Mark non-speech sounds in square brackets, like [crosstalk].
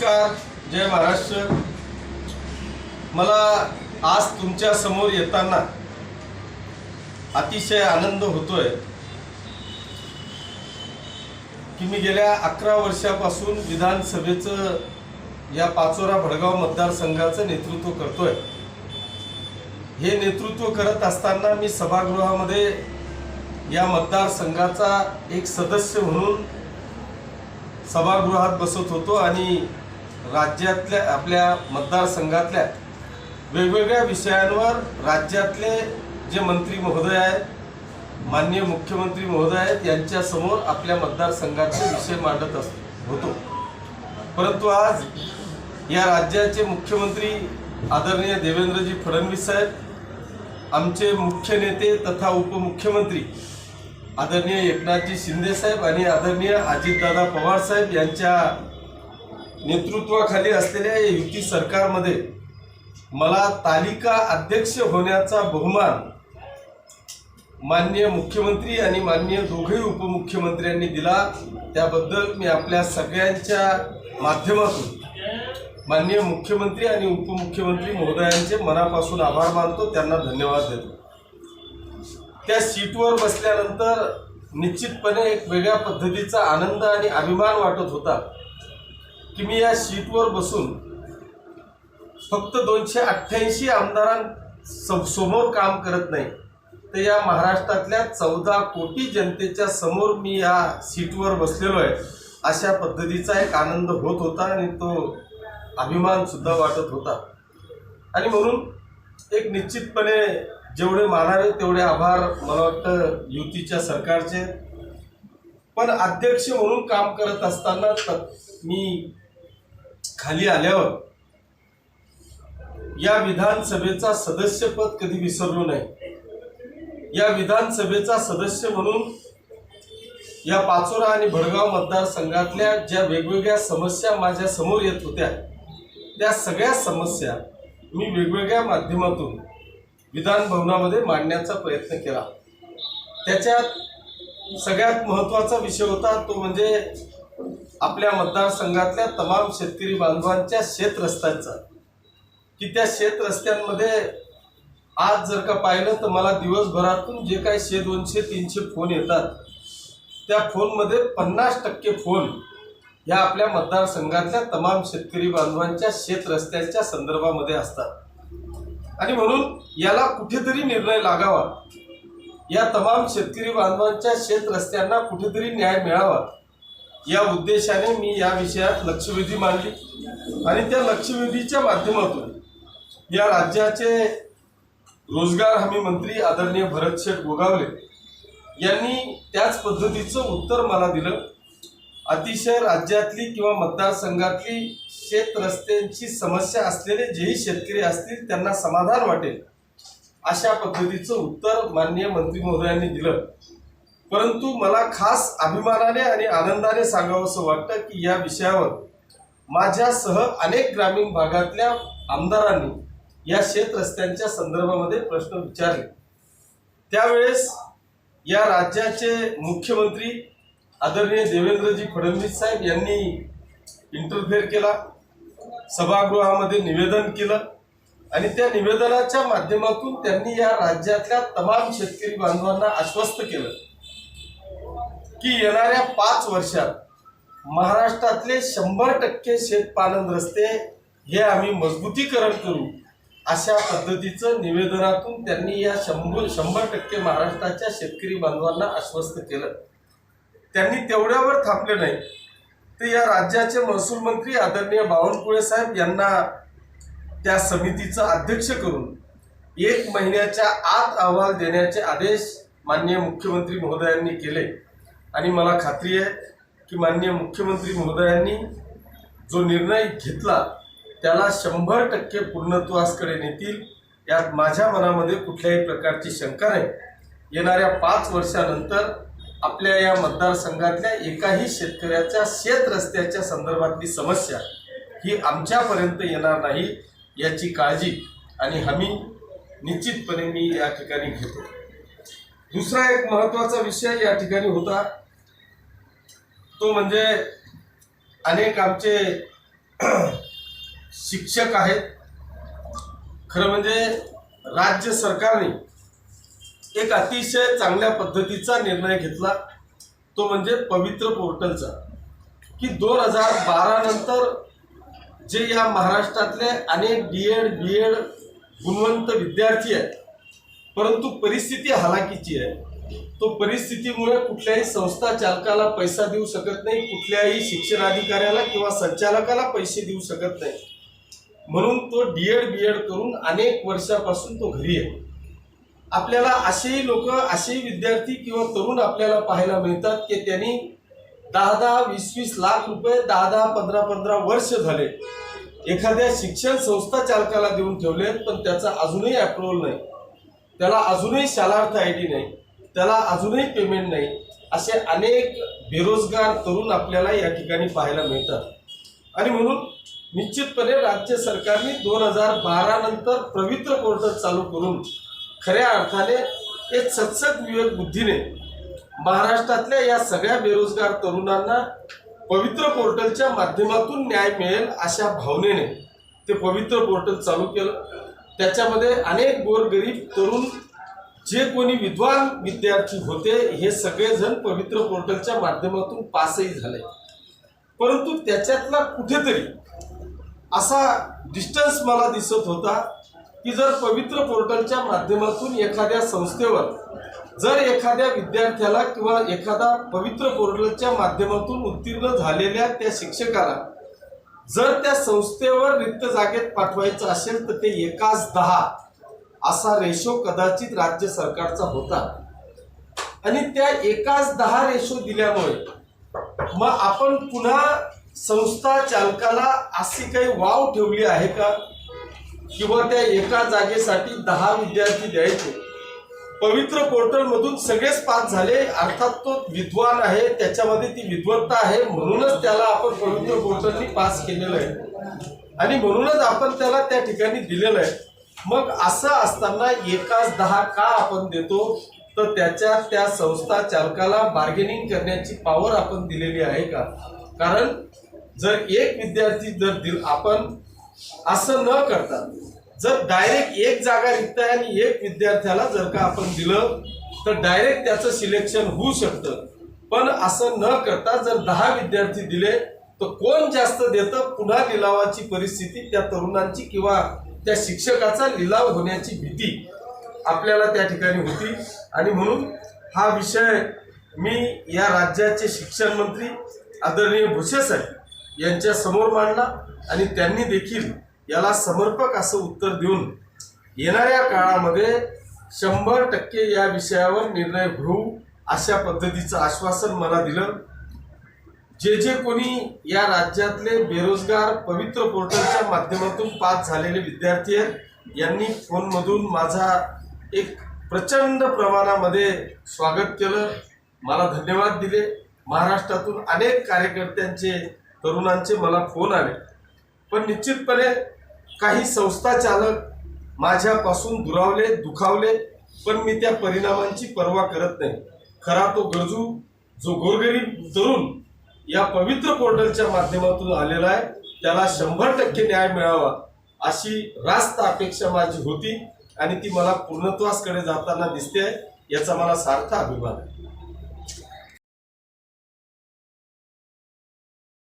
नमस्कार जय महाराष्ट्र. मला आज तुमच्यासमोर येताना अतिशय आनंद होतोय की मी गेल्या अकरा वर्षापासून विधानसभेचं या पाचोरा भडगाव मतदारसंघाचं नेतृत्व करतोय. हे नेतृत्व करत असताना मी सभागृहामध्ये या मतदारसंघाचा एक सदस्य म्हणून सभागृहात बसत होतो आणि राज्यातल्या आपल्या मतदारसंघातल्या वेगवेगळ्या विषयांवर राज्यातले जे मंत्री महोदय आहेत माननीय मुख्यमंत्री महोदय आहेत यांच्यासमोर आपल्या मतदारसंघाचे विषय मांडत अस होतो. परंतु आज या राज्याचे मुख्यमंत्री आदरणीय देवेंद्रजी फडणवीस साहेब आमचे मुख्य नेते तथा उपमुख्यमंत्री आदरणीय एकनाथजी शिंदे साहेब आणि आदरणीय अजितदादा पवार साहेब यांच्या नेतृत्वाखाली असलेल्या या युती सरकारमध्ये मला तालिका अध्यक्ष होण्याचा बहुमान माननीय मुख्यमंत्री आणि माननीय दोघेही उपमुख्यमंत्र्यांनी दिला. त्याबद्दल मी आपल्या सगळ्यांच्या माध्यमातून माननीय मुख्यमंत्री आणि उपमुख्यमंत्री महोदयांचे मनापासून आभार मानतो. त्यांना धन्यवाद देतो. त्या सीटवर बसल्यानंतर निश्चितपणे एक वेगळ्या पद्धतीचा आनंद आणि अभिमान वाटत होता. की मी या सीटवर बसून फक्त दोनशे अठ्ठ्याऐंशी आमदारां समोर काम करत नाही तर या महाराष्ट्रातल्या चौदा कोटी जनतेच्या समोर मी या सीटवर बसलेलो आहे. अशा पद्धतीचा एक आनंद होत होता आणि तो अभिमानसुद्धा वाटत होता. आणि म्हणून एक निश्चितपणे जेवढे मानावे तेवढे आभार मला वाटतं युतीच्या सरकारचे पण अध्यक्ष म्हणून काम करत असताना मी खाली आल्यावर या विधानसभेचा सदस्यपद कधी विसरलो नाही. या विधानसभेचा सदस्य म्हणून या पाचोरा आणि भडगाव मतदारसंघातल्या ज्या वेगवेगळ्या समस्या माझ्यासमोर येत होत्या त्या सगळ्या समस्या मी वेगवेगळ्या माध्यमातून विधान भवनामध्ये मांडण्याचा प्रयत्न केला. त्याच्यात सगळ्यात महत्त्वाचा विषय होता तो म्हणजे आपल्या मतदारसंघातल्या तमाम शेतकरी बांधवांच्या शेतरस्त्यांचा की त्या शेतरस्त्यांमध्ये आज जर का पाहिलं तर मला दिवसभरातून जे काही शे दोनशे तीनशे फोन येतात त्या फोनमध्ये पन्नास टक्के फोन ह्या आपल्या मतदारसंघातल्या तमाम शेतकरी बांधवांच्या शेतरस्त्यांच्या संदर्भामध्ये असतात. आणि म्हणून याला कुठेतरी निर्णय लागावा. या तमाम शेतकरी बांधवांच्या शेतरस्त्यांना कुठेतरी न्याय मिळावा. या उद्देशाने मी या विषयात लक्षवेधी मांडली. आणि त्या लक्षवेधीच्या माध्यमातून या राज्याचे रोजगार हमी मंत्री आदरणीय भरतशेठ गोगावले यांनी त्याच पद्धतीचं उत्तर मला दिलं. अतिशय राज्यातली किंवा मतदारसंघातली शेत रस्त्यांची समस्या असलेले जेही शेतकरी असतील त्यांना समाधान वाटेल अशा पद्धतीचं उत्तर माननीय मंत्री महोदयांनी दिलं. परंतु मला खास अभिमानाने आणि आनंदाने सांगावंसं वाटतं की या विषयावर माझ्यासह अनेक ग्रामीण भागातल्या आमदारांनी या शेत रस्त्यांच्या संदर्भामध्ये प्रश्न विचारले. त्यावेळेस या राज्याचे मुख्यमंत्री आदरणीय देवेंद्रजी फडणवीस साहेब यांनी इंटरफेअर केला सभागृहामध्ये निवेदन केलं आणि त्या निवेदनाच्या माध्यमातून त्यांनी या राज्यातल्या तमाम शेतकरी बांधवांना आश्वस्त केलं. की येणाऱ्या पाच वर्षात महाराष्ट्रातले शंभर टक्के शेतपालन रस्ते हे आम्ही मजबूतीकरण करू अशा पद्धतीचं निवेदनातून त्यांनी या शंभर शंभर टक्के महाराष्ट्राच्या शेतकरी बांधवांना आश्वस्त केलं. त्यांनी तेवढ्यावर थांबले नाही. तर या राज्याचे महसूल मंत्री आदरणीय बावनकुळे साहेब यांना त्या समितीचं अध्यक्ष करून एक महिन्याच्या आत अहवाल देण्याचे आदेश माननीय मुख्यमंत्री महोदयांनी केले. आणि मला खात्री आहे की माननीय मुख्यमंत्री महोदयांनी जो निर्णय घेतला त्याला शंभर टक्के पूर्णत्वासकडे नेतील यात माझ्या मनामध्ये कुठल्याही प्रकारची शंका नाही. येणाऱ्या पाच वर्षानंतर आपल्या या मतदारसंघातल्या एकाही शेतकऱ्याच्या शेत रस्त्याच्या संदर्भातली समस्या ही आमच्यापर्यंत येणार नाही याची काळजी आणि हमी निश्चितपणे मी या ठिकाणी घेतो. दुसरा एक महत्त्वाचा विषय या ठिकाणी होता. तो म्हणजे अनेक आमचे [clears throat] शिक्षक आहेत. खरं म्हणजे राज्य सरकारने एक अतिशय चांगल्या पद्धतीचा निर्णय घेतला. तो म्हणजे पवित्र पोर्टलचा. की दोन हजार बारा नंतर जे या महाराष्ट्रातले अनेक डी एड बी एड गुणवंत विद्यार्थी आहेत परंतु परिस्थिती हलाखीची आहे. तो परिस्थितीमुळे कुठल्याही संस्था चालकाला पैसा देऊ शकत नाही कुठल्याही शिक्षणाधिकाऱ्याला किंवा संचालकाला पैसे देऊ शकत नाही. म्हणून तो डी एड बी एड करून अनेक वर्षापासून तो घरी आहे. आपल्याला असेही लोक असेही विद्यार्थी किंवा तरुण आपल्याला पाहायला मिळतात की त्यांनी दहा दहा वीस वीस लाख रुपये दहा दहा पंधरा पंधरा वर्ष झाले. एखाद्या शिक्षण संस्था चालकाला देऊन ठेवले पण त्याचा अजूनही अप्रुव्हल नाही. त्याला अजूनही शालार्थ आय डी नाही त्याला अजूनही पेमेंट नाही असे अनेक बेरोजगार तरुण आपल्याला या ठिकाणी पाहायला मिळतात. आणि म्हणून निश्चितपणे राज्य सरकारने दोन हजार बारा नंतर पवित्र पोर्टल चालू करून खऱ्या अर्थाने एक सत्सद विवेक बुद्धीने महाराष्ट्रातल्या या सगळ्या बेरोजगार तरुणांना पवित्र पोर्टलच्या माध्यमातून न्याय मिळेल अशा भावनेने ते पवित्र पोर्टल चालू केलं. त्याच्यामध्ये अनेक गोरगरीब तरुण जे कोणी विद्वान विद्यार्थी होते हे सगळेजण पवित्र पोर्टलच्या माध्यमातून पासही झाले. परंतु त्याच्यातला कुठेतरी असा डिस्टन्स मला दिसत होता की जर पवित्र पोर्टलच्या माध्यमातून एखाद्या संस्थेवर जर एखाद्या विद्यार्थ्याला किंवा एखादा पवित्र पोर्टलच्या माध्यमातून उत्तीर्ण झालेल्या त्या शिक्षकाला जर त्या संस्थेवर रिक्त जागेत पाठवायचं असेल तर ते एकाच दहा असा रेशो कदाचित राज्य सरकारचा होता. आणि त्या एकाच दहा रेशो दिल्यामुळे मग आपण पुन्हा संस्था चालकाला अशी काही वाव ठेवली आहे का? किंवा त्या एका जागेसाठी दहा विद्यार्थी द्यायचे? पवित्र पोर्टल मधून सगळेच पास झाले. अर्थात तो विद्वान आहे त्याच्यामध्ये ती विद्वत्ता आहे. म्हणूनच त्याला आपण पवित्र पोर्टलनी पास केलेलं आहे. आणि म्हणूनच आपण त्याला त्या ठिकाणी दिलेलं आहे. मग असं असताना एकाच दहा का आपण देतो? तर त्याच्या त्या संस्था चालकाला बार्गेनिंग करण्याची पॉवर आपण दिलेली आहे का? कारण जर एक विद्यार्थी जर दिल आपण असं न करता जर डायरेक्ट एक जागा रिक्त आहे आणि एक विद्यार्थ्याला जर का आपण दिलं तर डायरेक्ट त्याचं सिलेक्शन होऊ शकतं. पण असं न करता जर दहा विद्यार्थी दिले तर कोण जास्त देतं? पुन्हा लिलावाची परिस्थिती त्या तरुणांची किंवा त्या शिक्षकाचा लिलाव होण्याची भीती आपल्याला त्या ठिकाणी होती. आणि म्हणून हा विषय मी या राज्याचे शिक्षण मंत्री आदरणीय भुसे साहेब यांच्या समोर मांडला आणि त्यांनी देखील याला समर्पक असं उत्तर देऊन येणाऱ्या काळामध्ये शंभर टक्के या विषयावर निर्णय घेऊ अशा पद्धतीचं आश्वासन मला दिलं. जे जे कोणी या राज्यातले बेरोजगार पवित्र पोर्टलच्या माध्यमातून पास झालेले विद्यार्थी आहेत यांनी फोनमधून माझा एक प्रचंड प्रमाणामध्ये स्वागत केलं. मला धन्यवाद दिले. महाराष्ट्रातून अनेक कार्यकर्त्यांचे तरुणांचे मला फोन आले. पण निश्चितपणे काही संस्था चालक माझ्यापासून दुरावले दुखावले पण मी त्या परिणामांची पर्वा करत नाही. खरा तो गरजू जो गोरगरीब तरुण या पवित्र पोर्टलच्या माध्यमातून आलेला आहे त्याला शंभर टक्के न्याय मिळावा अशी रास्त अपेक्षा माझी होती आणि ती मला पूर्णत्वासकडे जाताना दिसते याचा मला सार्थ अभिमान आहे.